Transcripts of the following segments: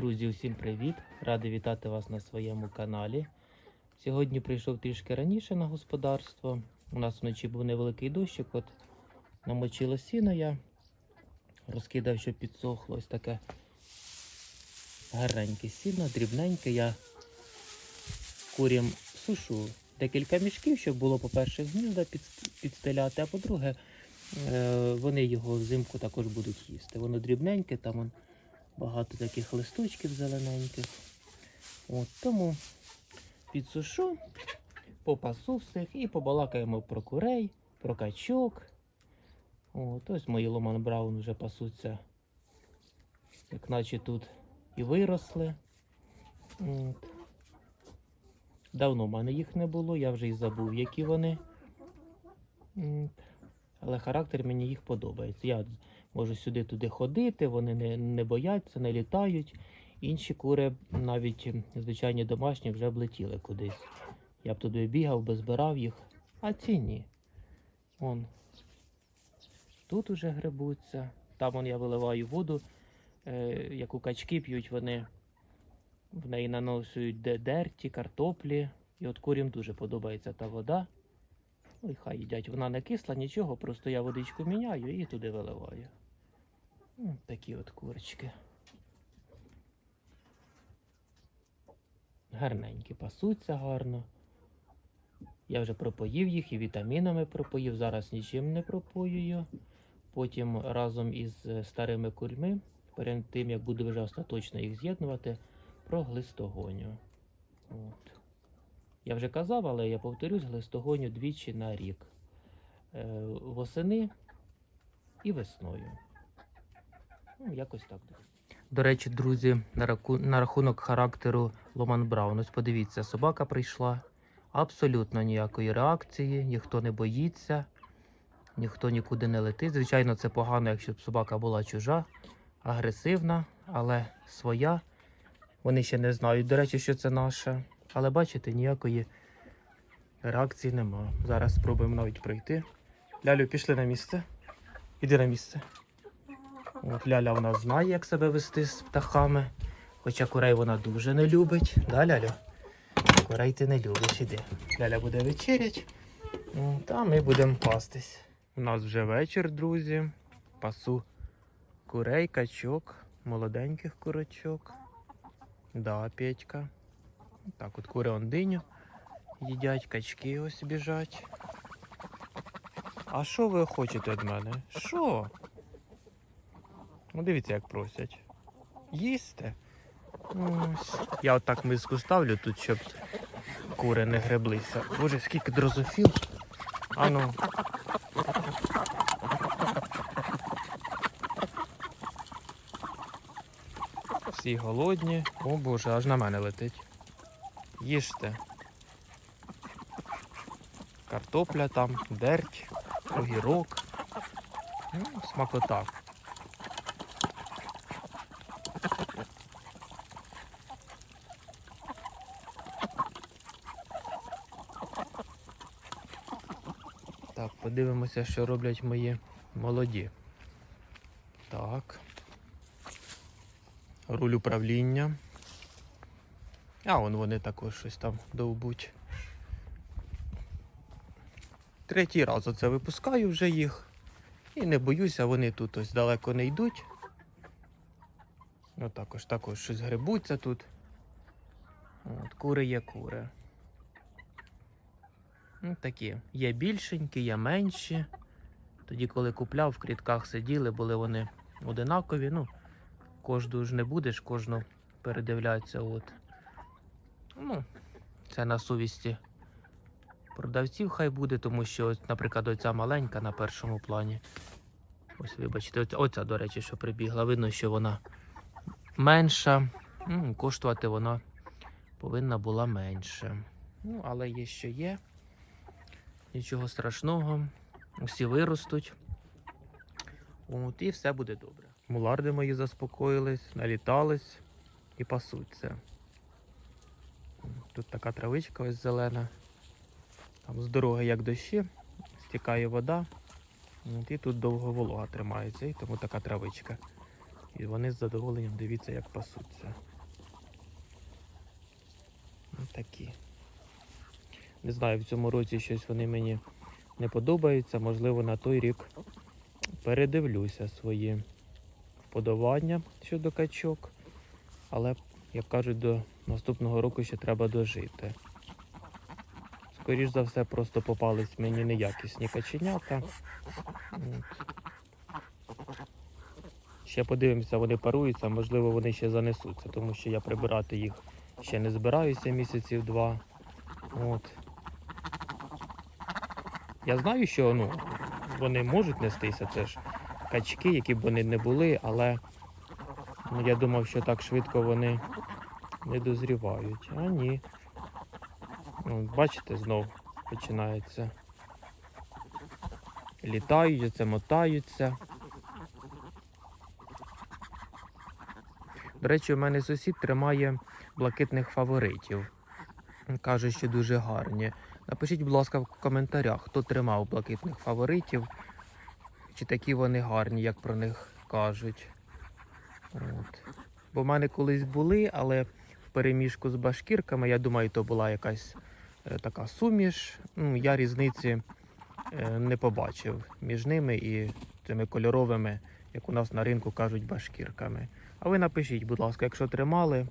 Друзі, усім привіт! Радий вітати вас на своєму каналі. Сьогодні прийшов трішки раніше на господарство. У нас вночі був невеликий дощик, от намочило сіно я, розкидав, щоб підсохло. Ось таке гарненьке сіно, дрібненьке. Я курям сушу декілька мішків, щоб було, по-перше, гнізда підстеляти, а по-друге, е, вони його взимку також будуть їсти. Воно дрібненьке, там он багато таких листочків зелененьких. От, тому підсушу, попасу всіх і побалакаємо про курей, про качок. От, ось мої Ломан Браун вже пасуться, як наче тут і виросли. От. Давно в мене їх не було, я вже і забув, які вони. От. Але характер мені їх подобається. Я можу сюди-туди ходити, вони не, не бояться, не літають. Інші кури, навіть звичайні домашні, вже б летіли кудись. Я б туди бігав, би збирав їх, а ці ні. Вон. Тут уже грибуться. Там вон я виливаю воду, е, яку качки п'ють, вони в неї наносують дерті, картоплі. І от курям дуже подобається та вода. Ну і хай їдять. Вона не кисла, нічого, просто я водичку міняю і туди виливаю. М, Такі от курочки. Гарненькі, пасуться гарно. Я вже пропоїв їх і вітамінами пропоїв, зараз нічим не пропоюю. Потім разом із е, старими курьми, перед тим як буду вже остаточно їх з'єднувати, про глистогоню. От. Я вже казав, але я повторюсь, глистогоню двічі на рік. Е, восени і весною. Ну, якось так. До речі, друзі, на, раку... на рахунок характеру Ломан Браун. Ось подивіться, собака прийшла. Абсолютно ніякої реакції, ніхто не боїться, ніхто нікуди не летить. Звичайно, це погано, якщо б собака була чужа, агресивна, але своя. Вони ще не знають, до речі, що це наша. Але бачите, ніякої реакції нема. Зараз спробуємо навіть пройти. Лялю, пішли на місце. Іди на місце. От Ляля вона знає, як себе вести з птахами. Хоча курей вона дуже не любить. Да, Лялю? Курей ти не любиш, іди. Ляля буде вечерять. Та ми будемо пастись. У нас вже вечір, друзі. Пасу курей, качок, молоденьких курочок. Да, Петька. Так, от кури он диню їдять, качки ось біжать. А що ви хочете від мене? Що? Ну, дивіться, як просять. Їсти. Ось. Я отак миску ставлю тут, щоб кури не греблися. Боже, скільки дрозофіл. Ану. Всі голодні. О боже, аж на мене летить. Їжте. Картопля там, дерть, огірок. Ну, смакота. Так, подивимося, що роблять мої молоді. Так. Руль управління. А вон вони також щось там довбуть. Третій раз оце випускаю вже їх. І не боюся, вони тут ось далеко не йдуть. Ну також також щось грибуться тут. От, кури є кури. Ну, такі. Є більшенькі, є менші. Тоді, коли купляв, в клітках сиділи, були вони одинакові. Ну, кожну ж не будеш, кожну передивляться. От. Ну, це на совісті продавців хай буде, тому що, наприклад, оця маленька на першому плані. Ось, вибачте, оця, до речі, що прибігла. Видно, що вона менша. М, коштувати вона повинна була менше. Ну, але є, що є. Нічого страшного. Усі виростуть. От, і все буде добре. Муларди мої заспокоїлись, налітались і пасуться. Тут така травичка ось зелена. Там з дороги, як дощі, стікає вода. І тут довго волога тримається, і тому така травичка. І вони з задоволенням дивіться, як пасуться. Такі. Не знаю, в цьому році щось вони мені не подобаються. Можливо, на той рік передивлюся свої вподобання щодо качок. Але, як кажуть, до наступного року ще треба дожити. Скоріш за все, просто попались мені неякісні каченята. Ще подивимося, вони паруються, можливо, вони ще занесуться, тому що я прибирати їх ще не збираюся місяців два. От. Я знаю, що ну, вони можуть нестися, це ж качки, які б вони не були, але я думав, що так швидко вони не дозрівають. А ні. Ну, бачите, знов починається. Літають, це мотаються. До речі, у мене сусід тримає блакитних фаворитів. Каже, що дуже гарні. Напишіть, будь ласка, в коментарях, хто тримав блакитних фаворитів, чи такі вони гарні, як про них кажуть. От. Бо в мене колись були, але в переміжку з башкірками, я думаю, то була якась е, така суміш. Ну, я різниці е, не побачив між ними і цими кольоровими, як у нас на ринку кажуть, башкірками. А ви напишіть, будь ласка, якщо тримали,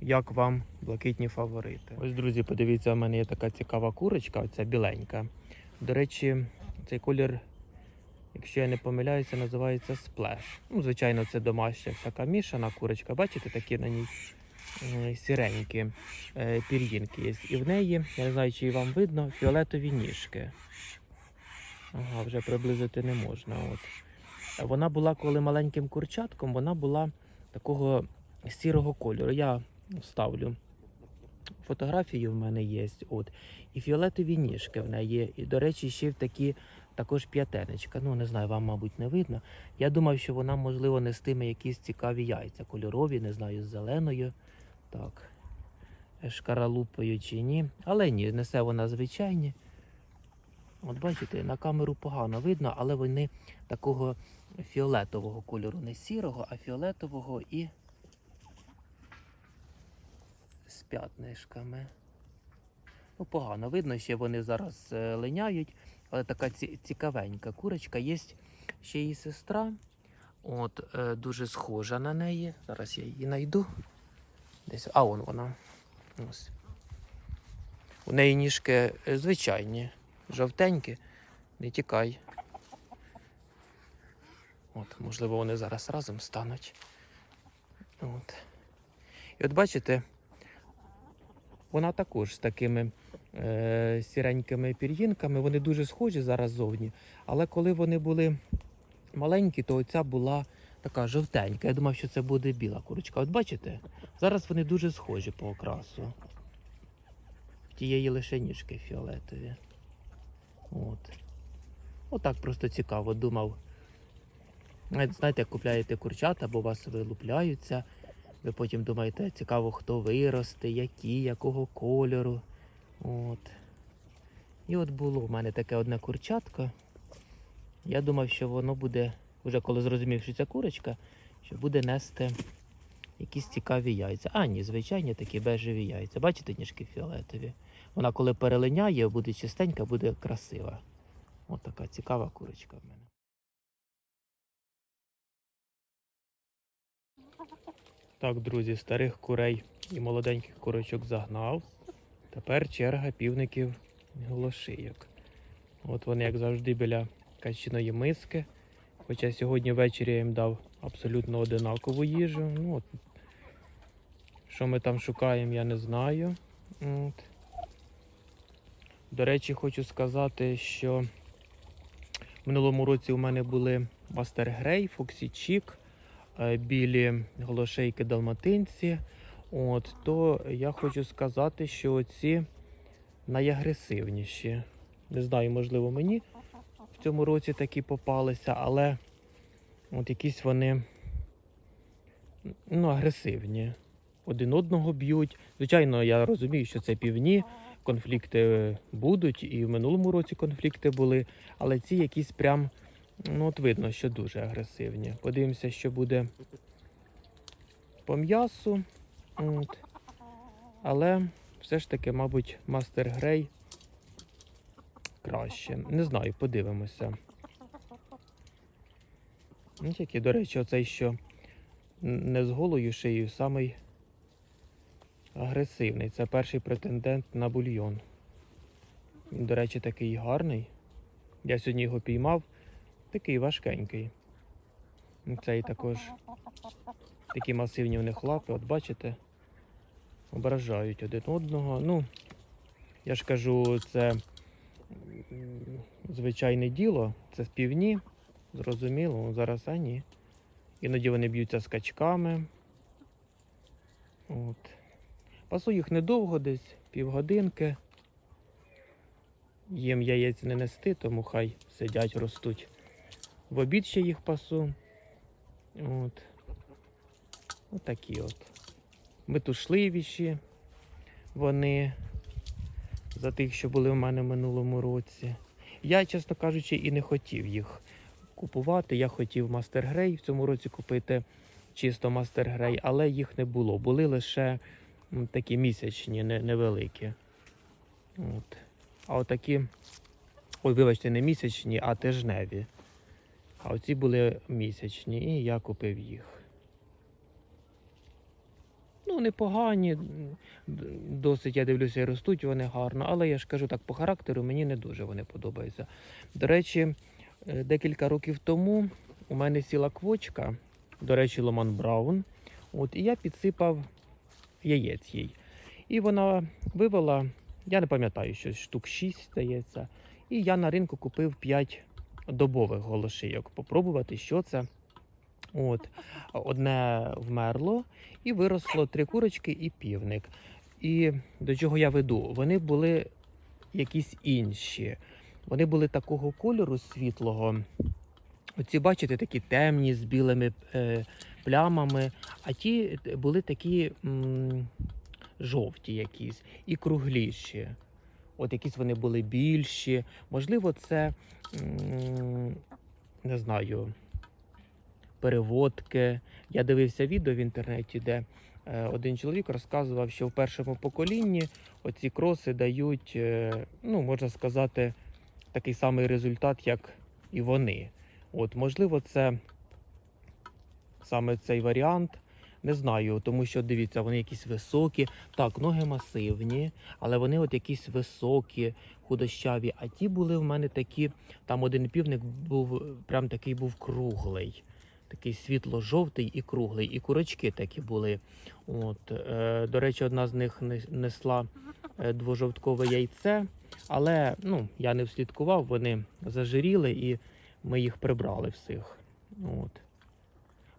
як вам блакитні фаворити. Ось, друзі, подивіться, у мене є така цікава курочка, оця біленька. До речі, цей колір, якщо я не помиляюся, називається сплеш. Ну, звичайно, це домашня всяка мішана курочка. Бачите, такі на ній е, сіренькі е, пір'їнки є. І в неї, я не знаю, чи вам видно, фіолетові ніжки. Ага, вже приблизити не можна. От. Вона була, коли маленьким курчатком, вона була такого сірого кольору. Я вставлю фотографію в мене є. От. І фіолетові ніжки в неї. І, до речі, ще в такі також п'ятенечка. Ну, не знаю, вам, мабуть, не видно. Я думав, що вона, можливо, нестиме якісь цікаві яйця. Кольорові, не знаю, з зеленою. Так. Шкаралупою чи ні. Але ні, несе вона звичайні. От бачите, на камеру погано видно, але вони такого фіолетового кольору, не сірого, а фіолетового і з п'ятнишками. Ну, погано видно, ще вони зараз е, линяють, але така цікавенька курочка. Є ще її сестра. От, е, дуже схожа на неї. Зараз я її знайду. Десь. А вон вона. Ось. У неї ніжки е, звичайні, жовтенькі. Не тікай. От, можливо, вони зараз разом стануть. От. І от бачите, вона також з такими е, сіренькими пір'їнками. Вони дуже схожі зараз зовні. Але коли вони були маленькі, то оця була така жовтенька. Я думав, що це буде біла курочка. От бачите, зараз вони дуже схожі по окрасу. Тієї лише ніжки фіолетові. От. Отак просто цікаво. Думав. Знаєте, як купляєте курчата, бо у вас вилупляються. Ви потім думаєте, цікаво, хто виросте, які, якого кольору. От. І от було в мене таке одне курчатко. Я думав, що воно буде, вже коли зрозумів, що це курочка, що буде нести якісь цікаві яйця. А, ні, звичайні такі бежеві яйця. Бачите, ніжки фіолетові. Вона коли перелиняє, буде чистенька, буде красива. От така цікава курочка в мене. Так, друзі, старих курей і молоденьких курочок загнав. Тепер черга півників голошийок. От вони, як завжди, біля качиної миски. Хоча сьогодні ввечері я їм дав абсолютно одинакову їжу. Ну, от. Що ми там шукаємо, я не знаю. От. До речі, хочу сказати, що в минулому році у мене були Мастер Грей, Фоксі Чік, білі голошейки далматинці. От, то я хочу сказати, що ці найагресивніші. Не знаю, можливо, мені в цьому році такі попалися, але от якісь вони ну, агресивні. Один одного б'ють. Звичайно, я розумію, що це півні, конфлікти будуть, і в минулому році конфлікти були, але ці якісь прям, ну от видно, що дуже агресивні. Подивимося, що буде по м'ясу. От. Але все ж таки, мабуть, Мастер Грей краще. Не знаю, подивимося. Ну, тільки, до речі, оцей що не з голою шиєю, самий агресивний. Це перший претендент на бульйон. Він, До речі, такий гарний. Я сьогодні його піймав. Такий важкенький. Ну, Цей також такі масивні в них лапи, от бачите, ображають один одного. Ну, я ж кажу, це звичайне діло, це співні, зрозуміло, ну, зараз а ні. Іноді вони б'ються скачками. От. Пасу їх недовго, десь півгодинки. Їм яєць не нести, тому хай сидять, ростуть. В обід ще їх пасу. От. Отакі от. Метушливіші вони за тих, що були в мене в минулому році. Я, чесно кажучи, і не хотів їх купувати. Я хотів Мастер Грей в цьому році купити чисто Мастер Грей, але їх не було. Були лише такі місячні, невеликі. От. А отакі, ой, вибачте, не місячні, а тижневі. А оці були місячні, і я купив їх. Ну, непогані, досить, я дивлюся, і ростуть вони гарно, але я ж кажу так, по характеру мені не дуже вони подобаються. До речі, е, декілька років тому у мене сіла квочка, до речі, Ломан Браун. От, і я підсипав яєць їй. І вона вивела, я не пам'ятаю, щось штук 6 здається. І я на ринку купив 5 добових голошийок. Попробувати, що це. От. Одне вмерло, і виросло три курочки і півник. І до чого я веду? Вони були якісь інші. Вони були такого кольору світлого. Оці, бачите, такі темні з білими е, плямами, а ті були такі м, жовті якісь і кругліші. От якісь вони були більші. Можливо, це не знаю, переводки. Я дивився відео в інтернеті, де е, один чоловік розказував, що в першому поколінні оці кроси дають, е, ну, можна сказати, такий самий результат, як і вони. От, можливо, це саме цей варіант. Не знаю, тому що дивіться, вони якісь високі. Так, ноги масивні, але вони от якісь високі, худощаві. А ті були в мене такі. Там один півник був прям такий був круглий, такий світло-жовтий і круглий. І курочки такі були. От, е, до речі, одна з них несла е, двожовткове яйце, але ну, я не вслідкував, вони зажиріли і ми їх прибрали всіх. От.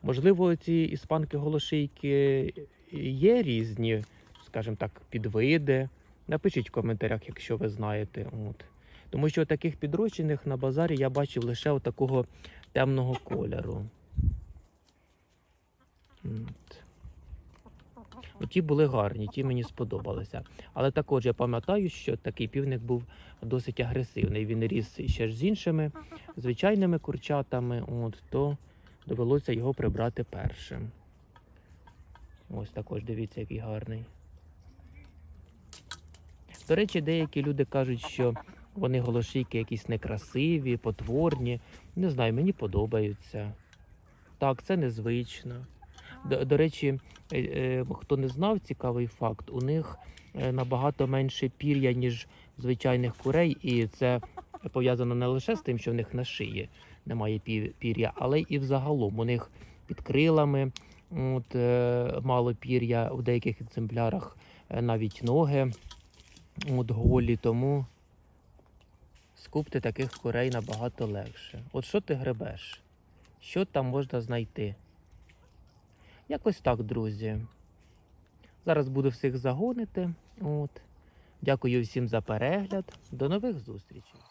Можливо, ці іспанки голошийки є різні, скажімо так, підвиди. Напишіть в коментарях, якщо ви знаєте. От. Тому що таких підрощених на базарі я бачив лише такого темного кольору. От. Ті були гарні, ті мені сподобалися. Але також я пам'ятаю, що такий півник був досить агресивний. Він ріс ще ж з іншими звичайними курчатами, от, то довелося його прибрати першим. Ось також дивіться, який гарний. До речі, деякі люди кажуть, що вони голошийки якісь некрасиві, потворні. Не знаю, мені подобаються. Так, це незвично. До, до речі, е, е, хто не знав, цікавий факт, у них е, набагато менше пір'я, ніж звичайних курей, і це пов'язано не лише з тим, що в них на шиї немає пір'я, але і взагалом у них під крилами от, е, мало пір'я, у деяких екземплярах е, навіть ноги от, голі, тому скупти таких курей набагато легше. От що ти гребеш? Що там можна знайти? Якось так, друзі. Зараз буду всіх загонити. От. Дякую всім за перегляд. До нових зустрічей.